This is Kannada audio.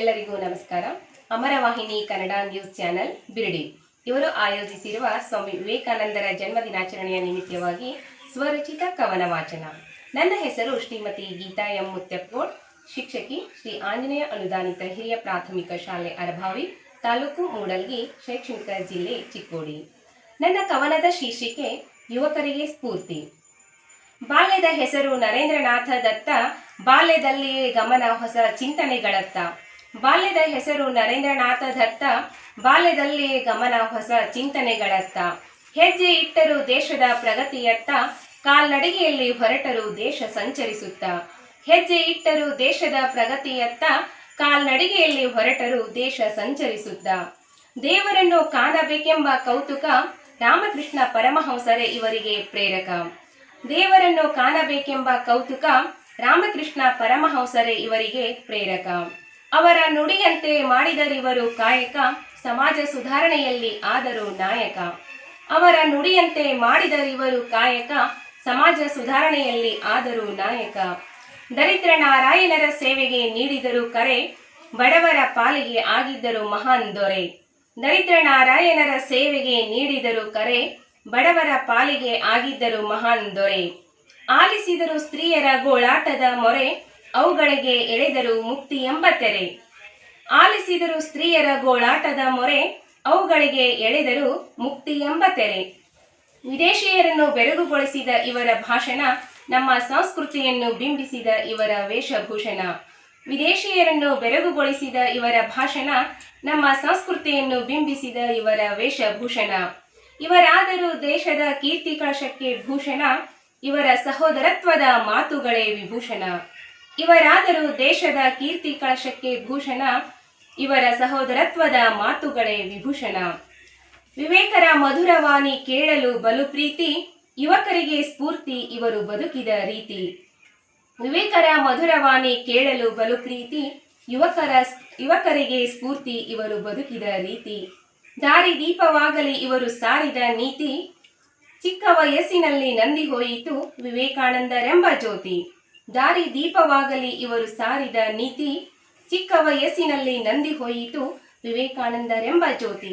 ಎಲ್ಲರಿಗೂ ನಮಸ್ಕಾರ. Amaravahini Kannada news channel Birdi. ಇವರು ಆಯೋಜಿಸಿರುವ ಸ್ವಾಮಿ ವಿವೇಕಾನಂದರ ಜನ್ಮದಿನಾಚರಣೆಯ ನಿಮಿತ್ತವಾಗಿ ಸ್ವರಚಿತ ಕವನ ವಾಚನ. ನನ್ನ ಹೆಸರು ಶ್ರೀಮತಿ ಗೀತಾ ಎಂ ಮುತ್ಯಪ್ಪಗೋಡ್ ಶಿಕ್ಷಕಿ ಶ್ರೀ ಆಂಜನೇಯ ಅನುದಾನಿತ ಹಿರಿಯ ಪ್ರಾಥಮಿಕ ಶಾಲೆ ಅರಭಾವಿ ತಾಲೂಕು ಮೂಡಲ್ಗಿ, ಶೈಕ್ಷಣಿಕ ಜಿಲ್ಲೆ ಚಿಕ್ಕೋಡಿ. ನನ್ನ ಕವನದ ಶೀರ್ಷಿಕೆ ಯುವಕರಿಗೆ ಸ್ಫೂರ್ತಿ. ಬಾಲ್ಯದ ಹೆಸರು ನರೇಂದ್ರನಾಥ ದತ್ತ ಬಾಲ್ಯದಲ್ಲಿಯೇ ಗಮನ ಹೊಸ ಚಿಂತನೆಗಳತ್ತ. ಬಾಲ್ಯದ ಹೆಸರು ನರೇಂದ್ರನಾಥ ದತ್ತ, ಬಾಲ್ಯದಲ್ಲಿ ಗಮನ ಹೊಸ ಚಿಂತನೆಗಳತ್ತ. ಹೆಜ್ಜೆ ಇಟ್ಟರು ದೇಶದ ಪ್ರಗತಿಯತ್ತ, ಕಾಲ್ನಡಿಗೆಯಲ್ಲಿ ಹೊರಟರು ದೇಶ ಸಂಚರಿಸುತ್ತ. ಹೆಜ್ಜೆ ಇಟ್ಟರು ದೇಶದ ಪ್ರಗತಿಯತ್ತ, ಕಾಲ್ನಡಿಗೆಯಲ್ಲಿ ಹೊರಟರು ದೇಶ ಸಂಚರಿಸುತ್ತ. ದೇವರನ್ನು ಕಾಣಬೇಕೆಂಬ ಕೌತುಕ ರಾಮಕೃಷ್ಣ ಪರಮಹಂಸರೇ ಇವರಿಗೆ ಪ್ರೇರಕ. ದೇವರನ್ನು ಕಾಣಬೇಕೆಂಬ ಕೌತುಕ ರಾಮಕೃಷ್ಣ ಪರಮಹಂಸರೇ ಇವರಿಗೆ ಪ್ರೇರಕ. ಅವರ ನುಡಿಯಂತೆ ಮಾಡಿದರಿವರು ಕಾಯಕ, ಸಮಾಜ ಸುಧಾರಣೆಯಲ್ಲಿ ಆದರೂ ನಾಯಕ. ಅವರ ನುಡಿಯಂತೆ ಮಾಡಿದರಿವರು ಕಾಯಕ, ಸಮಾಜ ಸುಧಾರಣೆಯಲ್ಲಿ ಆದರೂ ನಾಯಕ. ದರಿದ್ರ ನಾರಾಯಣರ ಸೇವೆಗೆ ನೀಡಿದರು ಕರೆ, ಬಡವರ ಪಾಲಿಗೆ ಆಗಿದ್ದರು ಮಹಾನ್ ದೊರೆ. ದರಿದ್ರ ನಾರಾಯಣರ ಸೇವೆಗೆ ನೀಡಿದರು ಕರೆ, ಬಡವರ ಪಾಲಿಗೆ ಆಗಿದ್ದರು ಮಹಾನ್ ದೊರೆ. ಆಲಿಸಿದರು ಸ್ತ್ರೀಯರ ಗೋಳಾಟದ ಮೊರೆ ಅವುಗಳಿಗೆ ಎಳೆದರು ಮುಕ್ತಿ ಎಂಬ ತೆರೆ ಆಲಿಸಿದರು ಸ್ತ್ರೀಯರ ಗೋಳಾಟದ ಮೊರೆ ಅವುಗಳಿಗೆ ಎಳೆದರು ಮುಕ್ತಿ ಎಂಬ ತೆರೆ ವಿದೇಶಿಯರನ್ನು ಬೆರಗುಗೊಳಿಸಿದ ಇವರ ಭಾಷಣ, ನಮ್ಮ ಸಂಸ್ಕೃತಿಯನ್ನು ಬಿಂಬಿಸಿದ ಇವರ ವೇಷಭೂಷಣ. ವಿದೇಶಿಯರನ್ನು ಬೆರಗುಗೊಳಿಸಿದ ಇವರ ಭಾಷಣ, ನಮ್ಮ ಸಂಸ್ಕೃತಿಯನ್ನು ಬಿಂಬಿಸಿದ ಇವರ ವೇಷಭೂಷಣ. ಇವರಾದರೂ ದೇಶದ ಕೀರ್ತಿ ಕಳಶಕ್ಕೆ ಭೂಷಣ, ಇವರ ಸಹೋದರತ್ವದ ಮಾತುಗಳೇ ವಿಭೂಷಣ. ಇವರಾದರೂ ದೇಶದ ಕೀರ್ತಿ ಕಳಶಕ್ಕೆ ಭೂಷಣ, ಇವರ ಸಹೋದರತ್ವದ ಮಾತುಗಳೇ ವಿಭೂಷಣ. ವಿವೇಕರ ಮಧುರವಾಣಿ ಕೇಳಲು ಬಲು ಪ್ರೀತಿ, ಯುವಕರಿಗೆ ಸ್ಫೂರ್ತಿ ಇವರು ಬದುಕಿದ ರೀತಿ. ವಿವೇಕರ ಮಧುರವಾಣಿ ಕೇಳಲು ಬಲು ಪ್ರೀತಿ, ಯುವಕರ ಯುವಕರಿಗೆ ಸ್ಫೂರ್ತಿ ಇವರು ಬದುಕಿದ ರೀತಿ. ದಾರಿ ದೀಪವಾಗಲಿ ಇವರು ಸಾರಿದ ನೀತಿ, ಚಿಕ್ಕ ವಯಸ್ಸಿನಲ್ಲಿ ನಂದಿ ಹೋಯಿತು ವಿವೇಕಾನಂದರೆಂಬ ಜ್ಯೋತಿ. ದಾರಿ ದೀಪವಾಗಲಿ ಇವರು ಸಾರಿದ ನೀತಿ ಚಿಕ್ಕ ವಯಸ್ಸಿನಲ್ಲಿ ನಂದಿ ಹೋಯಿತು ವಿವೇಕಾನಂದರೆಂಬ ಜ್ಯೋತಿ.